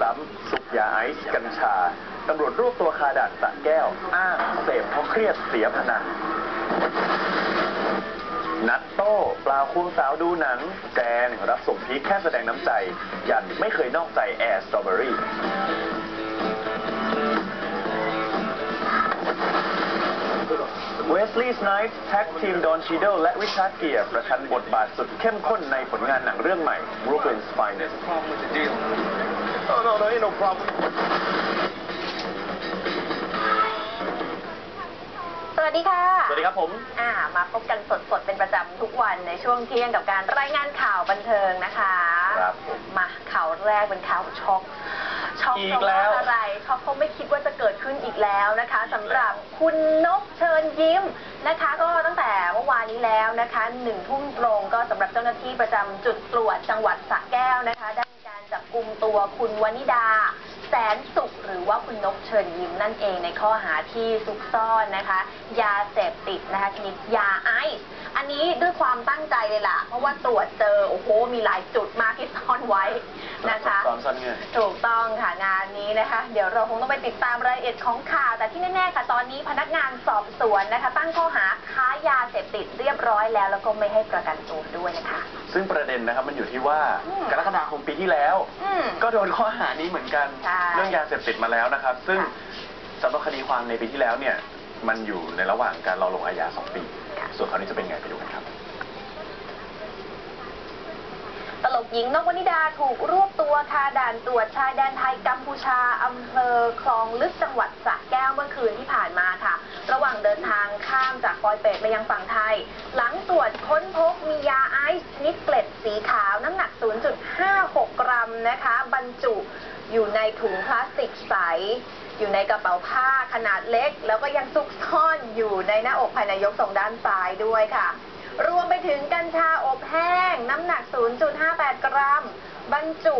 ซ้ำสุกยาไอซ์กัญชา ตำรวจรวบตัวคาด่านสะแก้ว อ้างเสพเพราะเครียดเสียพนัน นัดโต้ปลาควงสาวดูหนัง แจงรับส่งพีแค่แสดงน้ำใจ ยันไม่เคยนอกใจแอร์สตรอเบอรี่เวสลีย์สไนป์แท็กทีมดอนชีโดและริชาร์ดเกียร์ประชันบทบาทสุดเข้มข้นในผลงานหนังเรื่องใหม่ Brooklyn's Finest ain't no problem สวัสดีค่ะสวัสดีครับผม อ่า มาพบกันสดๆ เป็นประจำทุกวันในช่วงเที่ยงกับการรายงานข่าวบันเทิงนะคะครับผมมาข่าวแรกเป็นข่าวช็อกช็อกอีเพกราะแล้ว่าวอะไรช็อกเพราะไม่คิดว่าจะเกิดขึ้นอีกแล้วนะคะสำหรับคุณนกเชิญยิ้มนะคะ ก็ตั้งแต่เมื่อวานนี้แล้วนะคะหนึ่งทุ่มตรงก็สำหรับเจ้าหน้าที่ประจำจุดตรวจจังหวัดสระแก้วนะคะได้มี การจับกลุ่มตัวคุณวนิดา แสนสุขหรือว่าคุณนกเชิญยิ้มนั่นเองในข้อหาที่ซุกซ่อนนะคะ ยาเสพติดนะคะชนิดยาไอซ์อันนี้ด้วยความตั้งใจเลยล่ะ เพราะว่าตรวจเจอโอ้โหมีหลายจุดมากที่ซ่อนไว้นะคะตอนสั้นเงินถูกต้องค่ะงานนี้นะคะ เดี๋ยวเราคงต้องไปติดตามรายละเอียดของข่าวแต่ที่แน่ๆค่ะตอนนี้พนักงานสอบสวนนะคะ ตั้งข้อหาค้า ยาเสพติดเรียบร้อยแล้ว แล้วก็ไม่ให้ประกันตัวด้วยนะคะ ซึ่งประเด็นนะครับมันอยู่ที่ว่าอืม กรกฎาคมปีที่แล้ว อืม ก็โดนข้อหานี้เหมือนกันใช่เรื่องยาเสพติดมาแล้วนะครับ ซึ่งค่ะสำหรับคดีความในปีที่แล้วเนี่ย มันอยู่ในระหว่างการรอลงอาญาสองปี ค่ะ ส่วนคราวนี้จะเป็นไงไปดูกันครับ ตลกหญิงนกวนิดาถูกรวบตัวคาด่านตรวจชายแดนไทยกัมพูชาอำเภอคลองลึกจังหวัดสระแก้วเมื่อคืนที่ผ่าน ปอยเปตมายังฝั่งไทย หลังตรวจค้นพบมียาไอซ์ชนิดเกล็ดสีขาวน้ำหนัก 0.56 กรัมนะคะ บรรจุอยู่ในถุงพลาสติกใส อยู่ในกระเป๋าผ้าขนาดเล็ก แล้วก็ยังซุกซ่อนอยู่ในหน้าอกภายในยกทรงด้านซ้ายด้วยค่ะ รวมไปถึงกัญชาอบแห้ง น้ำหนัก 0.58 กรัม บรรจุ